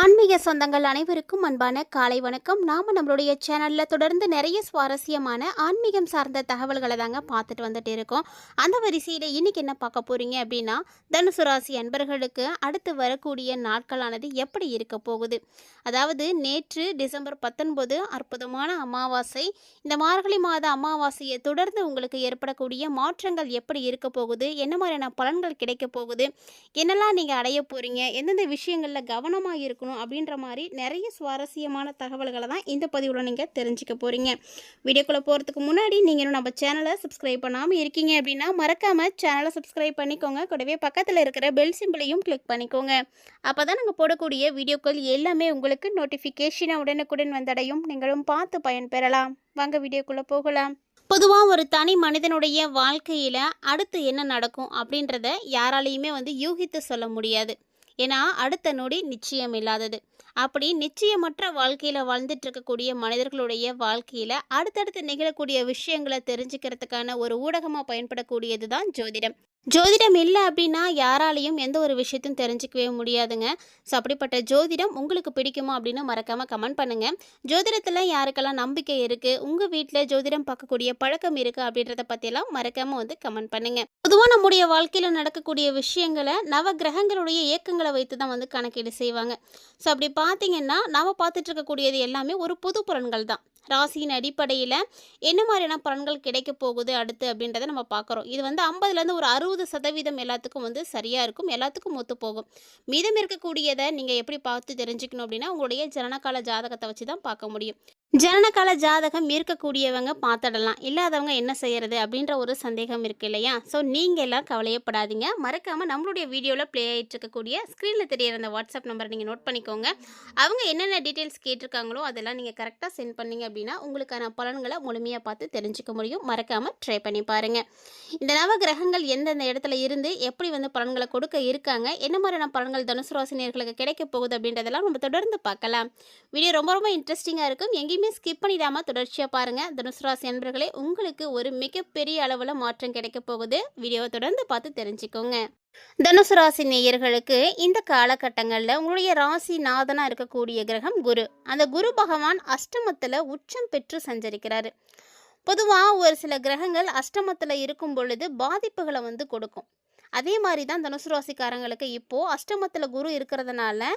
ஆன்மீக சொந்தங்கள் அனைவருக்கும் அன்பான காலை வணக்கம். நாம் நம்மளுடைய சேனலில் தொடர்ந்து நிறைய சுவாரஸ்யமான ஆன்மீகம் சார்ந்த தகவல்களை தாங்க பார்த்துட்டு வந்துட்டு இருக்கோம். அந்த வரிசையில் இன்றைக்கி என்ன பார்க்க போகிறீங்க அப்படின்னா தனுசு ராசி அன்பர்களுக்கு அடுத்து வரக்கூடிய நாட்களானது எப்படி இருக்க போகுது? அதாவது நேற்று டிசம்பர் பத்தொன்பது அற்புதமான அமாவாசை. இந்த மார்கழி மாத அமாவாசையை தொடர்ந்து உங்களுக்கு ஏற்படக்கூடிய மாற்றங்கள் எப்படி இருக்க போகுது? என்ன மாதிரியான பலன்கள் கிடைக்க போகுது? என்னெல்லாம் நீங்கள் அடைய போகிறீங்க எந்தெந்த விஷயங்களில் கவனமாக இருக்கணும்? அப்படின்ற மாதிரி நிறைய சுவாரஸ்யமான தகவல்களை தான் இந்த பதிவில் நீங்கள் தெரிஞ்சுக்க போகிறீங்க வீடியோக்குள்ளே போகிறதுக்கு முன்னாடி நீங்கள் நம்ம சேனலை சப்ஸ்கிரைப் பண்ணாமல் இருக்கீங்க அப்படின்னா மறக்காமல் சேனலை சப்ஸ்கிரைப் பண்ணிக்கோங்க. கூடவே பக்கத்தில் இருக்கிற பெல் சிம்பிளையும் கிளிக் பண்ணிக்கோங்க. அப்போ தான் நாங்கள் போடக்கூடிய வீடியோக்கள் எல்லாமே உங்களுக்கு நோட்டிஃபிகேஷனாக உடனுக்குடன் வந்தடையும். நீங்களும் பார்த்து பயன்பெறலாம். வாங்க வீடியோக்குள்ளே போகலாம். பொதுவாக ஒரு தனி மனிதனுடைய வாழ்க்கையில் அடுத்து என்ன நடக்கும் அப்படின்றத யாராலையுமே வந்து யூகித்து சொல்ல முடியாது. ஏன்னா அடுத்த நொடி நிச்சயம் இல்லாதது. அப்படி நிச்சயமற்ற வாழ்க்கையில் வாழ்ந்துட்டு இருக்கக்கூடிய மனிதர்களுடைய வாழ்க்கையில் அடுத்தடுத்து நிகழக்கூடிய விஷயங்களை தெரிஞ்சுக்கிறதுக்கான ஒரு ஊடகமாக பயன்படக்கூடியது தான் ஜோதிடம். ஜோதிடம் இல்லை அப்படின்னா யாராலையும் எந்த ஒரு விஷயத்தையும் தெரிஞ்சுக்கவே முடியாதுங்க. ஸோ அப்படிப்பட்ட ஜோதிடம் உங்களுக்கு பிடிக்குமா அப்படின்னு மறக்காமல் கமெண்ட் பண்ணுங்கள் ஜோதிடத்தில் யாருக்கெல்லாம் நம்பிக்கை இருக்குது உங்கள் வீட்டில் ஜோதிடம் பார்க்கக்கூடிய பழக்கம் இருக்குது அப்படின்றத பற்றியெல்லாம் மறக்காமல் வந்து கமெண்ட் பண்ணுங்கள் பொதுவாக நம்முடைய வாழ்க்கையில் நடக்கக்கூடிய விஷயங்களை நவ கிரகங்களுடைய இயக்கங்களை வைத்து தான் வந்து கணக்கீடு செய்வாங்க. ஸோ அப்படி பார்த்தீங்கன்னா நாம் பார்த்துட்டு இருக்கக்கூடியது எல்லாமே ஒரு புது பலன்கள் தான். ராசியின் அடிப்படையில் என்ன மாதிரியான பலன்கள் கிடைக்க போகுது அடுத்து அப்படின்றத நம்ம பார்க்குறோம். இது வந்து ஐம்பதுலேருந்து ஒரு அறுபது சதவீதம் எல்லாத்துக்கும் வந்து சரியாக இருக்கும். எல்லாத்துக்கும் ஒத்து போகும். மீதம் இருக்கக்கூடியதை நீங்கள் எப்படி பார்த்து தெரிஞ்சுக்கணும் அப்படின்னா உங்களுடைய ஜனனகால ஜாதகத்தை வச்சு தான் பார்க்க முடியும். ஜனனகால ஜாதகம் இருக்கக்கூடியவங்க பார்த்துடலாம். இல்லாதவங்க என்ன செய்யறது அப்படின்ற ஒரு சந்தேகம் இருக்கு இல்லையா? ஸோ நீங்கள் எல்லாம் கவலையப்படாதீங்க. மறக்காமல் நம்மளுடைய வீடியோவில் ப்ளே ஆகிட்டு இருக்கக்கூடிய ஸ்க்ரீனில் தெரியற அந்த வாட்ஸ்அப் நம்பரை நீங்கள் நோட் பண்ணிக்கோங்க. அவங்க என்னென்ன டீட்டெயில்ஸ் கேட்டிருக்காங்களோ அதெல்லாம் நீங்கள் கரெக்டாக சென்ட் பண்ணீங்க அப்படின்னா உங்களுக்கான பலன்களை முழுமையாக பார்த்து தெரிஞ்சுக்க முடியும். மறக்காமல் ட்ரை பண்ணி பாருங்கள் இந்த நவ கிரகங்கள் எந்தெந்த இடத்துல இருந்து எப்படி வந்து பலன்களை கொடுக்க இருக்காங்க என்ன மாதிரியான பலன்கள் தனுசு ரோசனியர்களுக்கு கிடைக்க போகுது அப்படின்றதெல்லாம் நம்ம தொடர்ந்து பார்க்கலாம். வீடியோ ரொம்ப ரொம்ப இன்ட்ரெஸ்டிங்காக இருக்கும். எங்கேயும் ஸ்கிப் பண்ணிடாமல் தொடர்ச்சியாக பாருங்கள் தனுசு ராசி உங்களுக்கு ஒரு மிகப்பெரிய அளவில் மாற்றம் கிடைக்க போகுது. வீடியோவை தொடர்ந்து பார்த்து தெரிஞ்சுக்கோங்க. தனுசு ராசி நேயர்களுக்கு இந்த காலகட்டங்களில் உங்களுடைய ராசி நாதனாக இருக்கக்கூடிய கிரகம் குரு. அந்த குரு பகவான் அஷ்டமத்தில் உச்சம் பெற்று சஞ்சரிக்கிறாரு. பொதுவாக ஒரு சில கிரகங்கள் அஷ்டமத்தில் இருக்கும் பொழுது பாதிப்புகளை வந்து கொடுக்கும். அதே மாதிரி தான் தனுசு ராசிக்காரங்களுக்கு இப்போது அஷ்டமத்தில் குரு இருக்கிறதுனால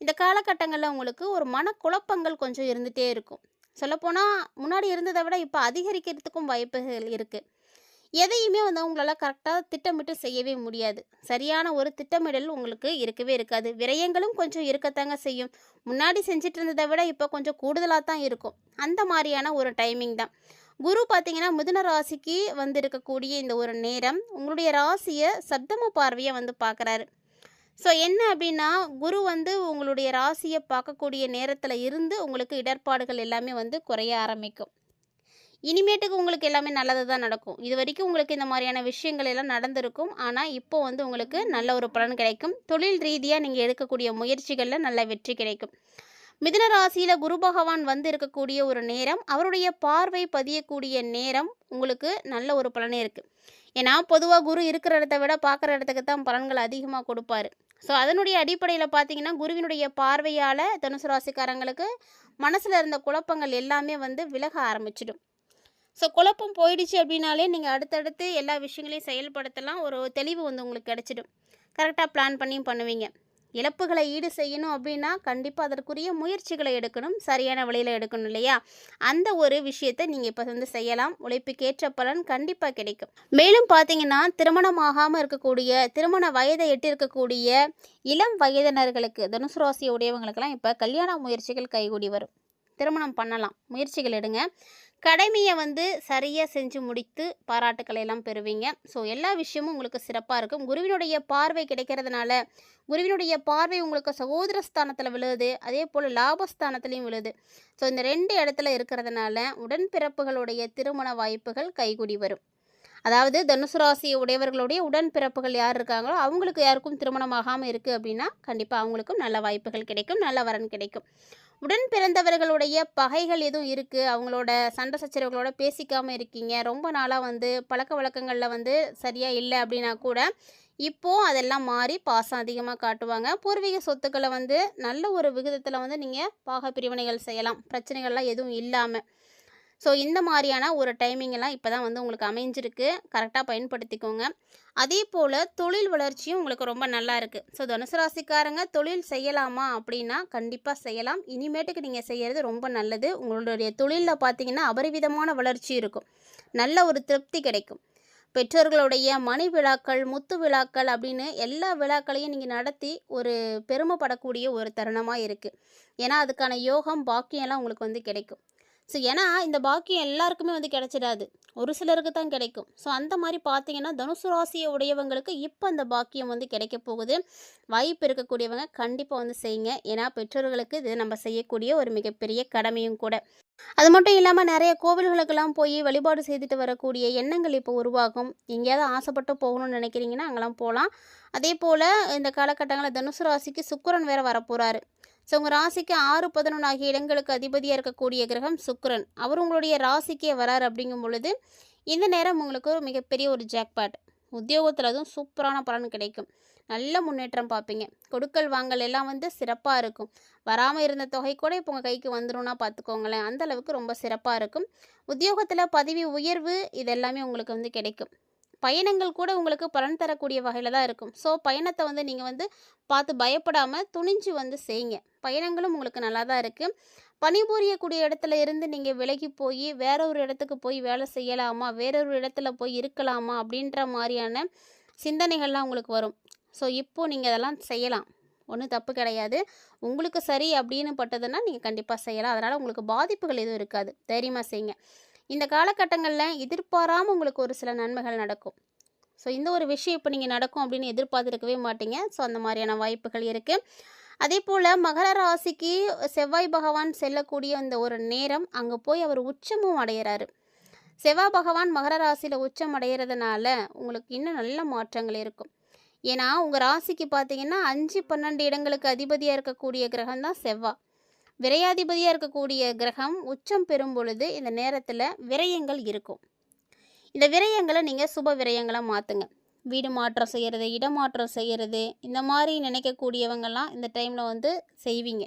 இந்த காலகட்டங்களில் உங்களுக்கு ஒரு மனக்குழப்பங்கள் கொஞ்சம் இருந்துகிட்டே இருக்கும். சொல்லப்போனால் முன்னாடி இருந்ததை விட இப்போ அதிகரிக்கிறதுக்கும் வாய்ப்புகள் இருக்குது எதையுமே வந்து உங்களால் கரெக்டாக திட்டமிட்டு செய்யவே முடியாது. சரியான ஒரு திட்டமிடல் உங்களுக்கு இருக்கவே இருக்காது. விரயங்களும் கொஞ்சம் இருக்கத்தாங்க செய்யும். முன்னாடி செஞ்சுட்டு இருந்ததை விட இப்போ கொஞ்சம் கூடுதலாக தான் இருக்கும். அந்த மாதிரியான ஒரு டைமிங் தான். குரு பார்த்தீங்கன்னா மிதுன ராசிக்கு வந்து இருக்கக்கூடிய இந்த ஒரு நேரம் உங்களுடைய ராசியை சப்தம பார்வையை வந்து பார்க்குறாரு ஸோ என்ன அப்படின்னா குரு வந்து உங்களுடைய ராசியை பார்க்கக்கூடிய நேரத்தில் இருந்து உங்களுக்கு இடர்பாடுகள் எல்லாமே வந்து குறைய ஆரம்பிக்கும். இனிமேட்டுக்கு உங்களுக்கு எல்லாமே நல்லது தான் நடக்கும். இது வரைக்கும் உங்களுக்கு இந்த மாதிரியான விஷயங்கள் எல்லாம் நடந்திருக்கும். ஆனால் இப்போ வந்து உங்களுக்கு நல்ல ஒரு பலன் கிடைக்கும். தொழில் ரீதியாக நீங்கள் எடுக்கக்கூடிய முயற்சிகளில் நல்ல வெற்றி கிடைக்கும். மிதுன ராசியில் குரு பகவான் வந்து இருக்கக்கூடிய ஒரு நேரம் அவருடைய பார்வை பதியக்கூடிய நேரம் உங்களுக்கு நல்ல ஒரு பலனே இருக்குது ஏன்னா பொதுவாக குரு இருக்கிற இடத்த விட பார்க்குற இடத்துக்கு தான் பலன்கள் அதிகமாக கொடுப்பாரு. ஸோ அதனுடைய அடிப்படையில் பார்த்தீங்கன்னா குருவினுடைய பார்வையால் தனுசு ராசிக்காரங்களுக்கு மனசில் இருந்த குழப்பங்கள் எல்லாமே வந்து விலக ஆரம்பிச்சிடும். ஸோ குழப்பம் போயிடுச்சு அப்படின்னாலே நீங்கள் அடுத்தடுத்து எல்லா விஷயங்களையும் செயல்படுத்தலாம். ஒரு தெளிவு வந்து உங்களுக்கு கிடச்சிடும். கரெக்டாக பிளான் பண்ணியும் பண்ணுவீங்க. இழப்புகளை ஈடு செய்யணும் அப்படின்னா கண்டிப்பாக அதற்குரிய முயற்சிகளை எடுக்கணும் சரியான வழியில் எடுக்கணும் இல்லையா? அந்த ஒரு விஷயத்தை நீங்கள் இப்போ வந்து செய்யலாம். உழைப்புக்கேற்ற பலன் கண்டிப்பாக கிடைக்கும். மேலும் பார்த்தீங்கன்னா திருமணம் ஆகாமல் இருக்கக்கூடிய திருமண வயதை எட்டிருக்கக்கூடிய இளம் வயதினர்களுக்கு தனுசு ராசி உடையவங்களுக்கெல்லாம் இப்போ கல்யாண முயற்சிகள் கைகூடி வரும். திருமணம் பண்ணலாம். முயற்சிகள் எடுங்க. கடமையை வந்து சரியாக செஞ்சு முடித்து பாராட்டுக்களை எல்லாம் பெறுவீங்க. ஸோ எல்லா விஷயமும் உங்களுக்கு சிறப்பாக இருக்கும். குருவினுடைய பார்வை கிடைக்கிறதுனால குருவினுடைய பார்வை உங்களுக்கு சகோதர ஸ்தானத்தில் விழுது அதே போல் லாபஸ்தானத்துலேயும் விழுது. ஸோ இந்த ரெண்டு இடத்துல இருக்கிறதுனால உடன்பிறப்புகளுடைய திருமண வாய்ப்புகள் கைகூடி வரும். அதாவது தனுசு ராசி உடையவர்களுடைய உடன்பிறப்புகள் யார் இருக்காங்களோ அவங்களுக்கு யாருக்கும் திருமணம் ஆகாமல் இருக்குது அப்படின்னா கண்டிப்பாக அவங்களுக்கும் நல்ல வாய்ப்புகள் கிடைக்கும் நல்ல வரன் கிடைக்கும். உடன் பிறந்தவர்களுடைய பகைகள் எதுவும் இருக்குது அவங்களோட சண்டை சச்சரவுகளோட பேசிக்காமல் இருக்கீங்க. ரொம்ப நாளாக வந்து பழக்க வழக்கங்களில் வந்து சரியாக இல்லை அப்படின்னா கூட இப்போது அதெல்லாம் மாறி பாசம் அதிகமாக காட்டுவாங்க. பூர்வீக சொத்துக்களை வந்து நல்ல ஒரு விகிதத்தில் வந்து நீங்கள் பாக பிரிவினைகள் செய்யலாம். பிரச்சனைகள்லாம் எதுவும் இல்லாமல் ஸோ இந்த மாதிரியான ஒரு டைமிங்கெல்லாம் இப்போ தான் வந்து உங்களுக்கு அமைஞ்சிருக்கு. கரெக்டாக பயன்படுத்திக்கோங்க. அதே போல் தொழில் வளர்ச்சியும் உங்களுக்கு ரொம்ப நல்லா இருக்குது ஸோ தனுசு ராசிக்காரங்க தொழில் செய்யலாமா அப்படின்னா கண்டிப்பாக செய்யலாம். இனிமேட்டுக்கு நீங்கள் செய்கிறது ரொம்ப நல்லது. உங்களுடைய தொழிலில் பார்த்தீங்கன்னா அபரிவிதமான வளர்ச்சி இருக்கும். நல்ல ஒரு திருப்தி கிடைக்கும். பெற்றோர்களுடைய மணி விழாக்கள் முத்து விழாக்கள் அப்படின்னு எல்லா விழாக்களையும் நீங்கள் நடத்தி ஒரு பெருமைப்படக்கூடிய ஒரு தருணமாக இருக்குது ஏன்னா அதுக்கான யோகம் பாக்கியம்லாம் உங்களுக்கு வந்து கிடைக்கும். ஸோ ஏன்னா இந்த பாக்கியம் எல்லாருக்குமே வந்து கிடைச்சிடாது. ஒரு சிலருக்கு தான் கிடைக்கும். ஸோ அந்த மாதிரி பார்த்தீங்கன்னா தனுசு ராசியை உடையவங்களுக்கு இப்போ அந்த பாக்கியம் வந்து கிடைக்க போகுது. வாய்ப்பு இருக்கக்கூடியவங்க கண்டிப்பாக வந்து செய்யுங்க. ஏன்னா பெற்றோர்களுக்கு இது நம்ம செய்யக்கூடிய ஒரு மிகப்பெரிய கடமையும் கூட. அது மட்டும் இல்லாமல் நிறைய கோவில்களுக்கெல்லாம் போய் வழிபாடு செய்துட்டு வரக்கூடிய எண்ணங்கள் இப்போ உருவாகும். எங்கேயாவது ஆசைப்பட்டு போகணும்னு நினைக்கிறீங்கன்னா அங்கெல்லாம் போகலாம் அதே போல் இந்த காலகட்டங்களில் தனுசு ராசிக்கு சுக்கரன் வேறு வரப்போகிறாரு ஸோ உங்கள் ராசிக்கு ஆறு பதினொன்று ஆகிய இடங்களுக்கு அதிபதியாக இருக்கக்கூடிய கிரகம் சுக்ரன் அவர் உங்களுடைய ராசிக்கே வரார் அப்படிங்கும் பொழுது இந்த நேரம் உங்களுக்கு ஒரு மிகப்பெரிய ஒரு ஜாக்பாட் உத்தியோகத்தில் அதுவும் சூப்பரான பலன் கிடைக்கும். நல்ல முன்னேற்றம் பார்ப்பீங்க. கொடுக்கல் வாங்கல் எல்லாம் வந்து சிறப்பாக இருக்கும். வராமல் இருந்த தொகை கூட இப்போ உங்கள் கைக்கு வந்துடும்னா பார்த்துக்கோங்களேன் அந்த அளவுக்கு ரொம்ப சிறப்பாக இருக்கும். உத்தியோகத்தில் பதவி உயர்வு இது எல்லாமே உங்களுக்கு வந்து கிடைக்கும். பயணங்கள் கூட உங்களுக்கு பலன் தரக்கூடிய வகையில் தான் இருக்கும். ஸோ பயணத்தை வந்து நீங்கள் வந்து பார்த்து பயப்படாமல் துணிஞ்சு வந்து செய்யுங்க. பயணங்களும் உங்களுக்கு நல்லா தான் இருக்குது பணிபுரியக்கூடிய இடத்துல இருந்து நீங்கள் விலகி போய் வேற ஒரு இடத்துக்கு போய் வேலை செய்யலாமா? வேற ஒரு இடத்துல போய் இருக்கலாமா? அப்படின்ற மாதிரியான சிந்தனைகள்லாம் உங்களுக்கு வரும். ஸோ இப்போது நீங்கள் அதெல்லாம் செய்யலாம். ஒன்றும் தப்பு கிடையாது. உங்களுக்கு சரி அப்படின்னு பட்டதுன்னா நீங்கள் கண்டிப்பாக செய்யலாம். அதனால் உங்களுக்கு பாதிப்புகள் எதுவும் இருக்காது. தைரியமாக செய்யுங்க. இந்த காலகட்டங்களில் எதிர்பாராமல் உங்களுக்கு ஒரு சில நன்மைகள் நடக்கும். ஸோ இந்த ஒரு விஷயம் இப்போ நீங்கள் நடக்கும் அப்படின்னு எதிர்பார்த்துருக்கவே மாட்டீங்க. ஸோ அந்த மாதிரியான வாய்ப்புகள் இருக்குது அதே போல் மகர ராசிக்கு செவ்வாய் பகவான் செல்லக்கூடிய அந்த ஒரு நேரம் அங்கே போய் அவர் உச்சமும் அடையிறாரு. செவ்வாய் பகவான் மகர ராசியில் உச்சம் அடைகிறதுனால உங்களுக்கு இன்னும் நல்ல மாற்றங்கள் இருக்கும். ஏன்னா உங்கள் ராசிக்கு பார்த்தீங்கன்னா அஞ்சு பன்னெண்டு இடங்களுக்கு அதிபதியாக இருக்கக்கூடிய கிரகம் தான் செவ்வாய் விரையாதிபதியாக இருக்கக்கூடிய கிரகம் உச்சம் பெறும் பொழுது இந்த நேரத்தில் விரயங்கள் இருக்கும். இந்த விரயங்களை நீங்கள் சுப விரயங்களை மாற்றுங்க வீடு மாற்றம் செய்கிறது இடமாற்றம் செய்கிறது இந்த மாதிரி நினைக்கக்கூடியவங்கெல்லாம் இந்த டைமில் வந்து செய்வீங்க.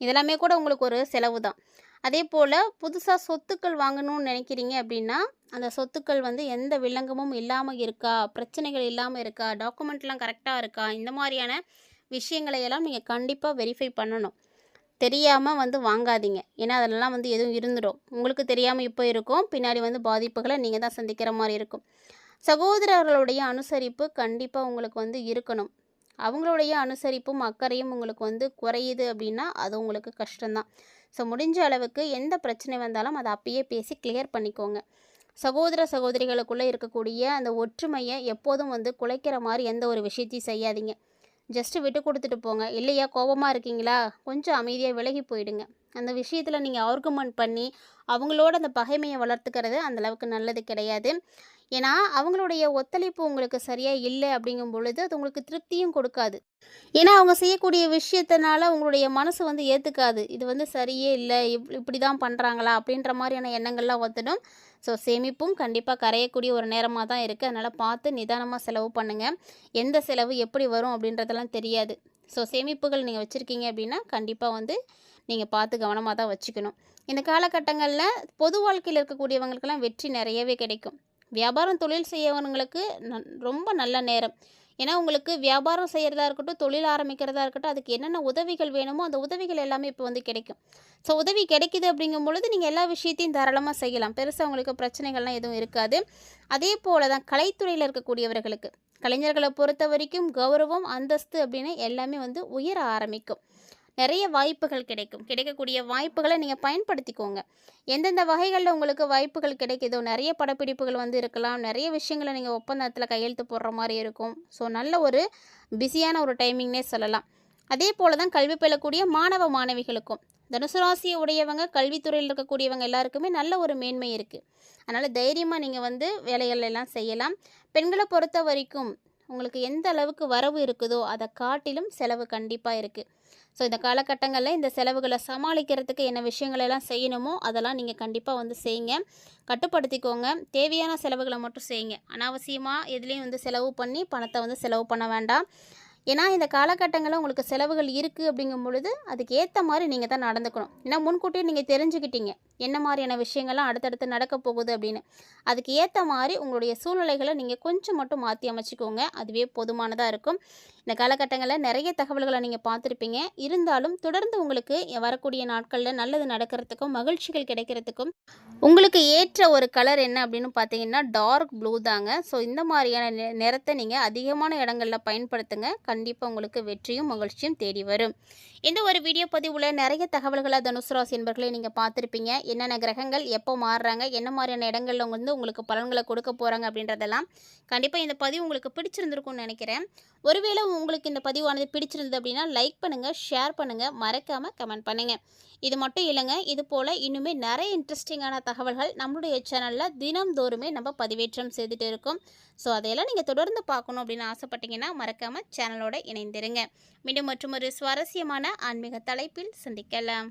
இதெல்லாமே கூட உங்களுக்கு ஒரு செலவு தான். அதே போல் புதுசாக சொத்துக்கள் வாங்கணும்னு நினைக்கிறீங்க அப்படின்னா அந்த சொத்துக்கள் வந்து எந்த வில்லங்கமும் இல்லாமல் இருக்கா பிரச்சனைகள் இல்லாமல் இருக்கா டாக்குமெண்ட்லாம் கரெக்டாக இருக்கா இந்த மாதிரியான விஷயங்களையெல்லாம் நீங்கள் கண்டிப்பாக வெரிஃபை பண்ணணும். தெரியாமல் வந்து வாங்காதீங்க. ஏன்னா அதெல்லாம் வந்து எதுவும் இருந்துடும். உங்களுக்கு தெரியாமல் இப்போ இருக்கும். பின்னாடி வந்து பாதிப்புகளை நீங்கள் தான் சந்திக்கிற மாதிரி இருக்கும். சகோதரர்களுடைய அனுசரிப்பு கண்டிப்பாக உங்களுக்கு வந்து இருக்கணும். அவங்களுடைய அனுசரிப்பும் அக்கறையும் உங்களுக்கு வந்து குறையுது அப்படின்னா அது உங்களுக்கு கஷ்டம்தான். ஸோ முடிஞ்ச அளவுக்கு எந்த பிரச்சனை வந்தாலும் அதை அப்பயே பேசி கிளியர் பண்ணிக்கோங்க. சகோதர சகோதரிகளுக்குள்ளே இருக்கக்கூடிய அந்த ஒற்றுமையை எப்போதும் வந்து குலைக்கிற மாதிரி எந்த ஒரு விஷயத்தையும் செய்யாதீங்க. ஜஸ்ட்டு விட்டு கொடுத்துட்டு போங்க. இல்லையா கோபமாக இருக்கீங்களா? கொஞ்சம் அமைதியாக விலகி போயிடுங்க. அந்த விஷயத்தில் நீங்கள் ஆர்குமெண்ட் பண்ணி அவங்களோட அந்த பகைமையை வளர்த்துக்கிறது அந்தளவுக்கு நல்லது கிடையாது. ஏன்னா அவங்களுடைய ஒத்துழைப்பு உங்களுக்கு சரியாக இல்லை அப்படிங்கும் பொழுது அது உங்களுக்கு திருப்தியும் கொடுக்காது. ஏன்னா அவங்க செய்யக்கூடிய விஷயத்தினால உங்களுடைய மனசு வந்து ஏற்றுக்காது இது வந்து சரியே இல்லை இப் இப்படி தான் பண்ணுறாங்களா அப்படின்ற மாதிரியான எண்ணங்கள்லாம் ஒத்துடும் ஸோ சேமிப்பும் கண்டிப்பாக கரையக்கூடிய ஒரு நேரமாக தான் இருக்குது அதனால் பார்த்து நிதானமாக செலவு பண்ணுங்கள் எந்த செலவு எப்படி வரும் அப்படின்றதெல்லாம் தெரியாது. ஸோ சேமிப்புகள் நீங்கள் வச்சுருக்கீங்க அப்படின்னா கண்டிப்பாக வந்து நீங்கள் பார்த்து கவனமாக தான் வச்சுக்கணும். இந்த காலகட்டங்களில் பொது வாழ்க்கையில் இருக்கக்கூடியவங்களுக்கெல்லாம் வெற்றி நிறையவே கிடைக்கும். வியாபாரம் தொழில் செய்யவங்களுக்கு ரொம்ப நல்ல நேரம். ஏன்னா உங்களுக்கு வியாபாரம் செய்கிறதா இருக்கட்டும் தொழில் ஆரம்பிக்கிறதா இருக்கட்டும் அதுக்கு என்னென்ன உதவிகள் வேணுமோ அந்த உதவிகள் எல்லாமே இப்போ வந்து கிடைக்கும். ஸோ உதவி கிடைக்குது அப்படிங்கும் பொழுது நீங்கள் எல்லா விஷயத்தையும் தாராளமாக செய்யலாம். பெருசாக உங்களுக்கு பிரச்சனைகள்லாம் எதுவும் இருக்காது. அதே போல் தான் கலைத்துறையில் இருக்கக்கூடியவர்களுக்கு. கலைஞர்களை பொறுத்த வரைக்கும் கௌரவம் அந்தஸ்து அப்படின்னு எல்லாமே வந்து உயர ஆரம்பிக்கும். நிறைய வாய்ப்புகள் கிடைக்கும். கிடைக்கக்கூடிய வாய்ப்புகளை நீங்கள் பயன்படுத்திக்கோங்க. எந்தெந்த வகைகளில் உங்களுக்கு வாய்ப்புகள் கிடைக்குதோ நிறைய படப்பிடிப்புகள் வந்து இருக்கலாம். நிறைய விஷயங்களை நீங்கள் ஒப்பந்தத்தில் கையெழுத்து போடுற மாதிரி இருக்கும். ஸோ நல்ல ஒரு பிஸியான ஒரு டைமிங்னே சொல்லலாம். அதே போல் தான் கல்வி பெறக்கூடிய மாணவ மாணவிகளுக்கும். தனுசு ராசியை உடையவங்க கல்வித்துறையில் இருக்கக்கூடியவங்க எல்லாருக்குமே நல்ல ஒரு மேன்மை இருக்குது அதனால் தைரியமாக நீங்கள் வந்து வேலைகள் எல்லாம் செய்யலாம். பெண்களை பொறுத்த வரைக்கும் உங்களுக்கு எந்த அளவுக்கு வரவு இருக்குதோ அதை காட்டிலும் செலவு கண்டிப்பாக இருக்குது ஸோ இந்த காலகட்டங்களில் இந்த செலவுகளை சமாளிக்கிறதுக்கு என்ன விஷயங்கள் எல்லாம் செய்யணுமோ அதெல்லாம் நீங்கள் கண்டிப்பாக வந்து செய்யுங்க. கட்டுப்படுத்திக்கோங்க. தேவையான செலவுகளை மட்டும் செய்யுங்க. அனாவசியமாக எதுலேயும் வந்து செலவு பண்ணி பணத்தை வந்து செலவு பண்ண வேண்டாம். ஏன்னா இந்த காலகட்டங்களில் உங்களுக்கு செலவுகள் இருக்குது அப்படிங்கும் பொழுது அதுக்கு ஏற்ற மாதிரி நீங்கள் தான் நடந்துக்கணும். ஏன்னா முன்கூட்டியே நீங்கள் தெரிஞ்சுக்கிட்டீங்க. என்ன மாதிரியான விஷயங்கள்லாம் அடுத்தடுத்து நடக்க போகுது அப்படின்னு. அதுக்கு ஏற்ற மாதிரி உங்களுடைய சூழ்நிலைகளை நீங்கள் கொஞ்சம் மட்டும் மாற்றி அமைச்சிக்கோங்க. அதுவே போதுமானதாக இருக்கும். இந்த காலகட்டங்களில் நிறைய தகவல்களை நீங்கள் பார்த்துருப்பீங்க. இருந்தாலும் தொடர்ந்து உங்களுக்கு வரக்கூடிய நாட்களில் நல்லது நடக்கிறதுக்கும் மகிழ்ச்சிகள் கிடைக்கிறதுக்கும் உங்களுக்கு ஏற்ற ஒரு கலர் என்ன அப்படின்னு பார்த்தீங்கன்னா டார்க் ப்ளூ தாங்க. ஸோ இந்த மாதிரியான நெ- நிறத்தை நீங்கள் அதிகமான இடங்களில் பயன்படுத்துங்க. கண்டிப்பாக உங்களுக்கு வெற்றியும் மகிழ்ச்சியும் தேடி வரும். இந்த ஒரு வீடியோ பதிவில் நிறைய தகவல்களை தனுசு ராசி என்பர்களை நீங்கள் பார்த்துருப்பீங்க. என்னென்ன கிரகங்கள் எப்போ மாறுறாங்க என்ன மாதிரியான இடங்களில் வந்து உங்களுக்கு பலன்களை கொடுக்க போகிறாங்க அப்படின்றதெல்லாம் கண்டிப்பாக இந்த பதிவு உங்களுக்கு பிடிச்சிருந்துருக்கும்னு நினைக்கிறேன். ஒருவேளை உங்களுக்கு இந்த பதிவானது பிடிச்சிருந்தது அப்படின்னா லைக் பண்ணுங்கள் ஷேர் பண்ணுங்கள் மறக்காமல் கமெண்ட் பண்ணுங்கள் இது மட்டும் இல்லைங்க இது போல் இன்னுமே நிறைய இன்ட்ரெஸ்டிங்கான தகவல்கள் நம்மளுடைய சேனலில் தினம்தோறுமே நம்ம பதிவேற்றம் செய்துட்டு இருக்கோம். ஸோ அதையெல்லாம் நீங்கள் தொடர்ந்து பார்க்கணும் அப்படின்னு ஆசைப்பட்டீங்கன்னா மறக்காமல் சேனலோடு இணைந்திருங்க. மீண்டும் மற்றும் ஒரு சுவாரஸ்யமான ஆன்மீக தலைப்பில் சந்திக்கலாம்.